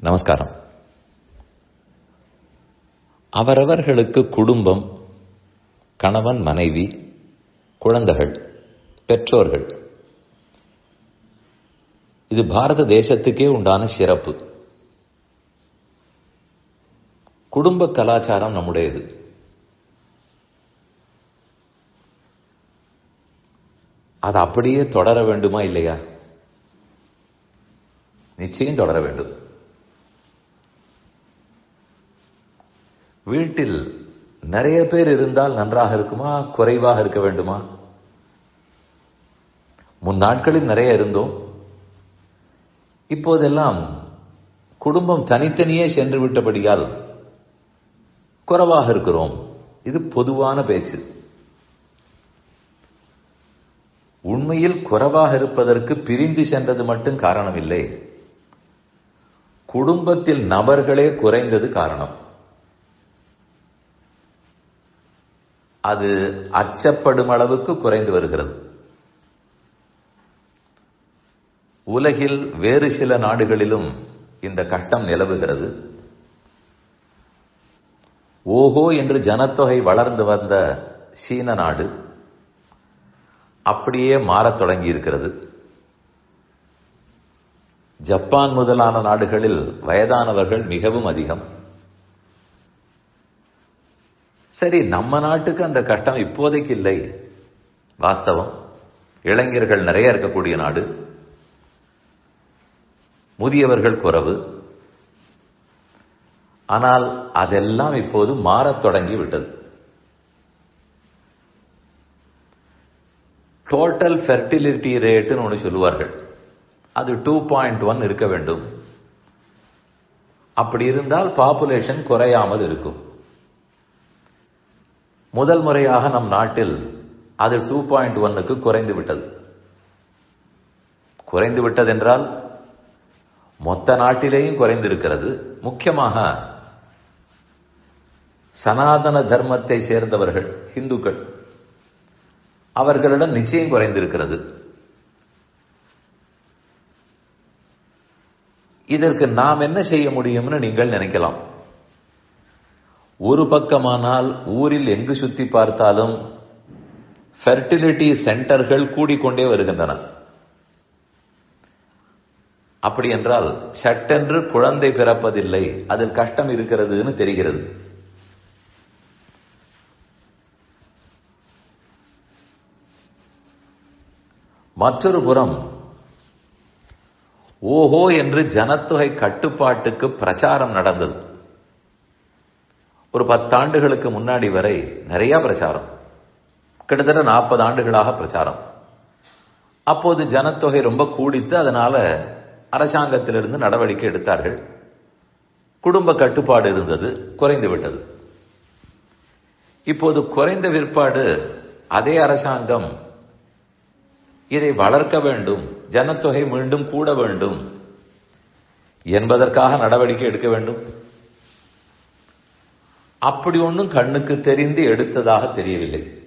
நமஸ்காரம். அவரவர்களுக்கு குடும்பம் கணவன் மனைவி குழந்தைகள் பெற்றோர்கள். இது பாரத தேசத்துக்கே உண்டான சிறப்பு. குடும்ப கலாச்சாரம் நம்முடையது. அது அப்படியே தொடர வேண்டுமா இல்லையா? நிச்சயம் தொடர வேண்டும். வீட்டில் நிறைய பேர் இருந்தால் நன்றாக இருக்குமா? குறைவாக இருக்க வேண்டுமா? முன் நாட்களில் நிறைய இருந்தோம். இப்போதெல்லாம் குடும்பம் தனித்தனியே சென்று விட்டபடியால் குறைவாக இருக்கிறோம். இது பொதுவான பேச்சு. உண்மையில் குறைவாக இருப்பதற்கு பிரிந்து சென்றது மட்டும் காரணம் இல்லை குடும்பத்தில் நபர்களே குறைந்தது காரணம். அது அச்சப்படும் அளவுக்கு குறைந்து வருகிறது. உலகில் வேறு சில நாடுகளிலும் இந்த கட்டம் நிலவுகிறது. ஓஹோ என்று ஜனத்தொகை வளர்ந்து வந்த சீன நாடு அப்படியே மாறத் தொடங்கி இருக்கிறது ஜப்பான் முதலான நாடுகளில் வயதானவர்கள் மிகவும் அதிகம். சரி நம்ம நாட்டுக்கு அந்த கஷ்டம் இப்போதைக்கு இல்லை. வாஸ்தவம் இளைஞர்கள் நிறைய இருக்கக்கூடிய நாடு. முதியவர்கள் குறைவு. ஆனால் அதெல்லாம் இப்போது மாறத் தொடங்கி விட்டது. டோட்டல் ஃபெர்டிலிட்டி ரேட்டுன்னு ஒன்று சொல்லுவார்கள். அது டூ பாயிண்ட் ஒன் இருக்க வேண்டும். அப்படி இருந்தால் பாப்புலேஷன் குறையாமல் இருக்கும். முதல் முறையாக நம் நாட்டில் அது டூ பாயிண்ட் ஒன்னுக்கு குறைந்து விட்டது. குறைந்து விட்டது என்றால் மொத்த நாட்டிலேயும் குறைந்திருக்கிறது. முக்கியமாக சனாதன தர்மத்தை சேர்ந்தவர்கள் இந்துக்கள் அவர்களிடம் நிச்சயம் குறைந்திருக்கிறது. இதற்கு நாம் என்ன செய்ய முடியும்னு நீங்கள் நினைக்கலாம். ஒரு பக்கமானால் ஊரில் எங்கு சுத்தி பார்த்தாலும் ஃபெர்டிலிட்டி சென்டர்கள் கூடிக்கொண்டே வருகின்றன. அப்படி என்றால் சட்டென்று குழந்தை பிறப்பதில்லை அதில் கஷ்டம் இருக்கிறதுன்னு தெரிகிறது. மற்றொரு புறம் ஓஹோ என்று ஜனத்தொகை கட்டுப்பாட்டுக்கு பிரச்சாரம் நடந்தது. ஒரு பத்தாண்டுகளுக்கு முன்னாடி வரை நிறைய பிரச்சாரம். கிட்டத்தட்ட நாற்பது ஆண்டுகளாக பிரச்சாரம். அப்போது ஜனத்தொகை ரொம்ப கூடித்து அதனால அரசாங்கத்திலிருந்து நடவடிக்கை எடுத்தார்கள். குடும்ப கட்டுப்பாடு இருந்தது குறைந்து விட்டது. இப்போது குறைந்த விற்பாடு அதே அரசாங்கம் இதை வளர்க்க வேண்டும் ஜனத்தொகை மீண்டும் கூட வேண்டும் என்பதற்காக நடவடிக்கை எடுக்க வேண்டும். அப்படி ஒன்றும் கண்ணுக்கு தெரிந்து எடுத்ததாக தெரியவில்லை.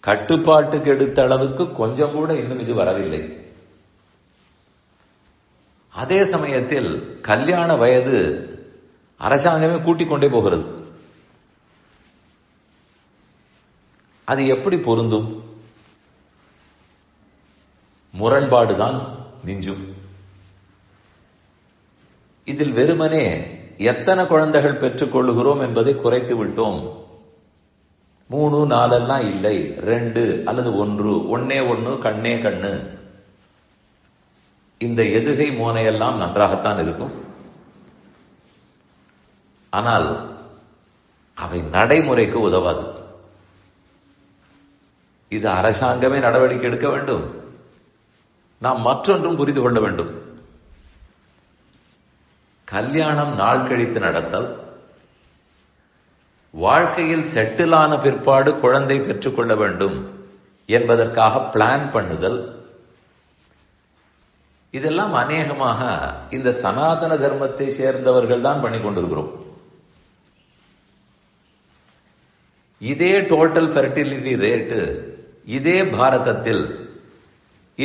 கட்டுப்பாட்டுக்கு எடுத்த அளவுக்கு கொஞ்சம் கூட இன்னும் இது வரவில்லை. அதே சமயத்தில் கல்யாண வயது அரசாங்கமே கூட்டிக் கொண்டே போகிறது. அது எப்படி பொருந்தும்? முரண்பாடுதான் மிஞ்சும். இதில் வெறுமனே எத்தனை குழந்தைகள் பெற்றுக்கொள்கிறோம் என்பதை குறைத்து விட்டோம். மூணு நாலெல்லாம் இல்லை. ரெண்டு அல்லது ஒன்று. ஒன்னே ஒன்று கண்ணே கண்ணு. இந்த எதுகை மோனையெல்லாம் நன்றாகத்தான் இருக்கும். ஆனால் அவை நடைமுறைக்கு உதவாது. இது அரசாங்கமே நடவடிக்கை எடுக்க வேண்டும். நாம் மற்றொன்றும் புரிந்து கொள்ள வேண்டும். கல்யாணம் நாள் கழித்து நடத்தல் வாழ்க்கையில் செட்டிலான பிற்பாடு குழந்தை பெற்றுக்கொள்ள வேண்டும் என்பதற்காக பிளான் பண்ணுதல். இதெல்லாம் அநேகமாக இந்த சனாதன தர்மத்தை சேர்ந்தவர்கள் தான் பண்ணி கொண்டிருக்கிறோம். இதே டோட்டல் ஃபெர்டிலிட்டி ரேட்டு இதே பாரதத்தில்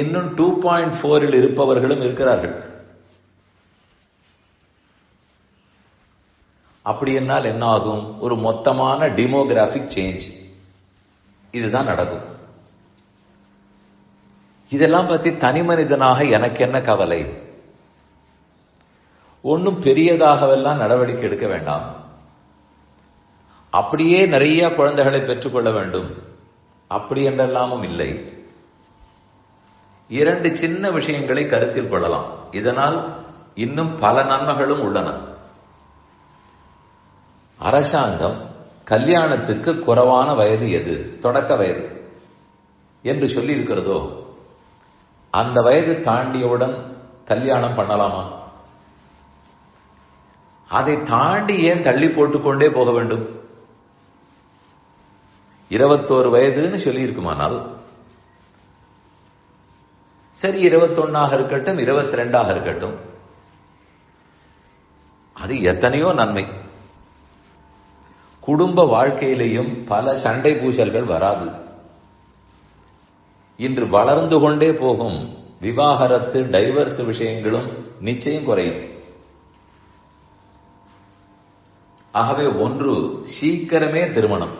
இன்னும் டூ பாயிண்ட் ஃபோரில் இருப்பவர்களும் இருக்கிறார்கள். அப்படி என்னால் என்ன ஆகும் ஒரு மொத்தமான டிமோகிராபிக் சேஞ்ச் இதுதான் நடக்கும். இதெல்லாம் பத்தி தனி மனிதனாக எனக்கு என்ன கவலை? ஒன்றும் பெரியதாகவெல்லாம் நடவடிக்கை எடுக்க வேண்டாம். அப்படியே நிறைய குழந்தைகளை பெற்றுக்கொள்ள வேண்டும். அப்படி என்றெல்லாமும் இல்லை. இரண்டு சின்ன விஷயங்களை கருத்தில் கொள்ளலாம். இதனால் இன்னும் பல நன்மைகளும் உள்ளன. அரசாங்கம் கல்யாணத்துக்கு குறைவான வயது எது? தொடக்க வயது. என்று சொல்லி இருக்கிறதோ அந்த வயது தாண்டியவுடன் கல்யாணம் பண்ணலாமா? அதை தாண்டி ஏன் தள்ளி போட்டுக்கொண்டே போக வேண்டும்? இருபத்தோரு வயதுன்னு சொல்லியிருக்குமானால் சரி இருபத்தொன்னாக இருக்கட்டும் இருபத்தி ரெண்டாக இருக்கட்டும் அது எத்தனையோ நன்மை. குடும்ப வாழ்க்கையிலேயும் பல சண்டை பூசல்கள் வராது. இன்று வளர்ந்து கொண்டே போகும் விவாகரத்து டைவர்ஸ் விஷயங்களும் நிச்சயம் குறையும். ஆகவே ஒன்று சீக்கிரமே திருமணம்.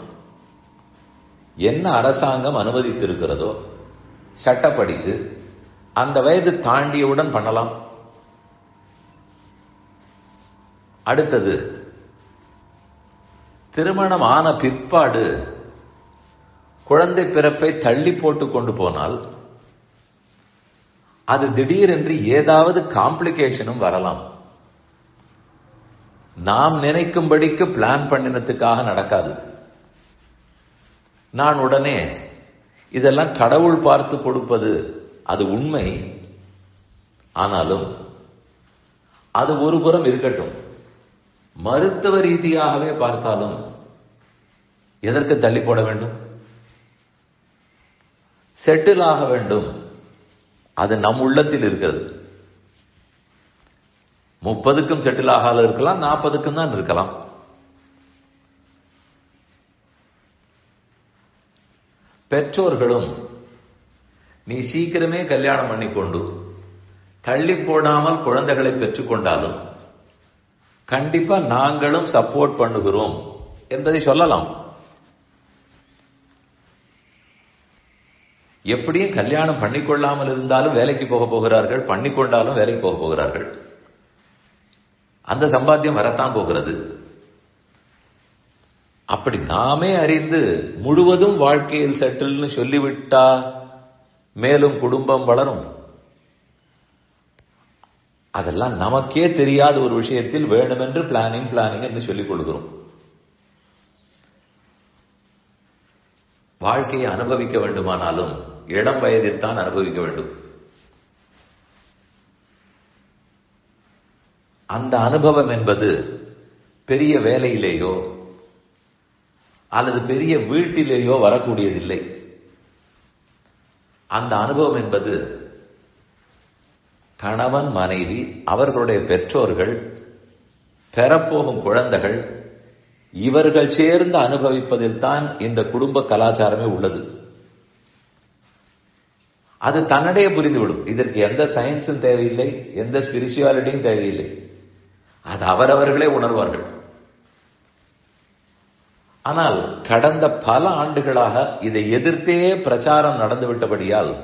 என்ன அரசாங்கம் அனுமதித்திருக்கிறதோ சட்டப்படிக்கு அந்த வயது தாண்டியவுடன் பண்ணலாம். அடுத்தது திருமணம் ஆன பிற்பாடு குழந்தை பிறப்பை தள்ளி போட்டு கொண்டு போனால் அது திடீரென்று ஏதாவது காம்ப்ளிகேஷனும் வரலாம். நாம் நினைக்கும்படிக்கு பிளான் பண்ணினத்துக்காக நடக்காது. நான் உடனே இதெல்லாம் கடவுள் பார்த்து கொடுப்பது அது உண்மை. ஆனாலும் அது ஒரு புறம் இருக்கட்டும். மருத்துவ ரீதியாகவே பார்த்தாலும் எதற்கு தள்ளி போட வேண்டும்? செட்டில் ஆக வேண்டும். அது நம் உள்ளத்தில் இருக்கிறது. முப்பதுக்கும் செட்டில் ஆகாத இருக்கலாம் நாற்பதுக்கும் தான் இருக்கலாம். பெற்றோர்களும் நீ சீக்கிரமே கல்யாணம் பண்ணிக்கொண்டு தள்ளி போடாமல் குழந்தைகளை பெற்றுக்கொண்டாலும் கண்டிப்பா நாங்களும் சப்போர்ட் பண்ணுகிறோம் என்பதை சொல்லலாம். எப்படியும் கல்யாணம் பண்ணிக்கொள்ளாமல் இருந்தாலும் வேலைக்கு போக போகிறார்கள் பண்ணிக்கொண்டாலும் வேலைக்கு போக போகிறார்கள். அந்த சம்பாத்தியம் வரத்தான் போகிறது. அப்படி நாமே அறிந்து முழுவதும் வாழ்க்கையில் செட்டில்னு சொல்லிவிட்டா மேலும் குடும்பம் வளரும். அதெல்லாம் நமக்கே தெரியாத ஒரு விஷயத்தில் வேணுமென்று பிளானிங் பிளானிங் என்று சொல்லிக் கொள்கிறோம். வாழ்க்கையை அனுபவிக்க வேண்டுமானாலும் இளம் வயதில் தான் அனுபவிக்க வேண்டும். அந்த அனுபவம் என்பது பெரிய வேலையிலேயோ அல்லது பெரிய வீட்டிலேயோ வரக்கூடியதில்லை. அந்த அனுபவம் என்பது கணவன் மனைவி அவர்களுடைய பெற்றோர்கள் பெறப்போகும் குழந்தைகள் இவர்கள் சேர்ந்து அனுபவிப்பதில் தான் இந்த குடும்ப கலாச்சாரமே உள்ளது. அது தன்னிடையே புரிந்துவிடும். இதற்கு எந்த சயின்ஸும் தேவையில்லை எந்த ஸ்பிரிச்சுவாலிட்டியும் தேவையில்லை. அது அவரவர்களே உணர்வார்கள். ஆனால் கடந்த பல ஆண்டுகளாக இதை எதிர்த்தே பிரச்சாரம் நடந்துவிட்டபடியால்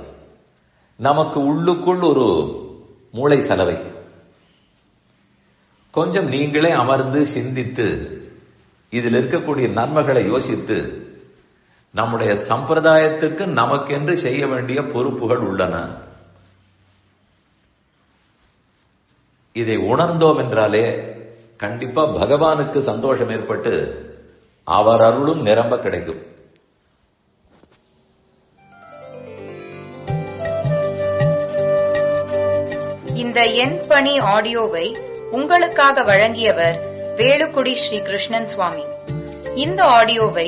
நமக்கு உள்ளுக்குள் ஒரு மூளை சலவை. கொஞ்சம் நீங்களே அமர்ந்து சிந்தித்து இதில் இருக்கக்கூடிய நன்மைகளை யோசித்து நம்முடைய சம்பிரதாயத்துக்கு நமக்கென்று செய்ய வேண்டிய பொறுப்புகள் உள்ளன. இதை உணர்ந்தோம் என்றாலே கண்டிப்பா பகவானுக்கு சந்தோஷம் ஏற்பட்டு அவர் அருளும் நிரம்ப கிடைக்கும். இந்த எண் பணி ஆடியோவை உங்களுக்காக வழங்கியவர் வேலுக்குடி ஸ்ரீ கிருஷ்ணன் சுவாமி. இந்த ஆடியோவை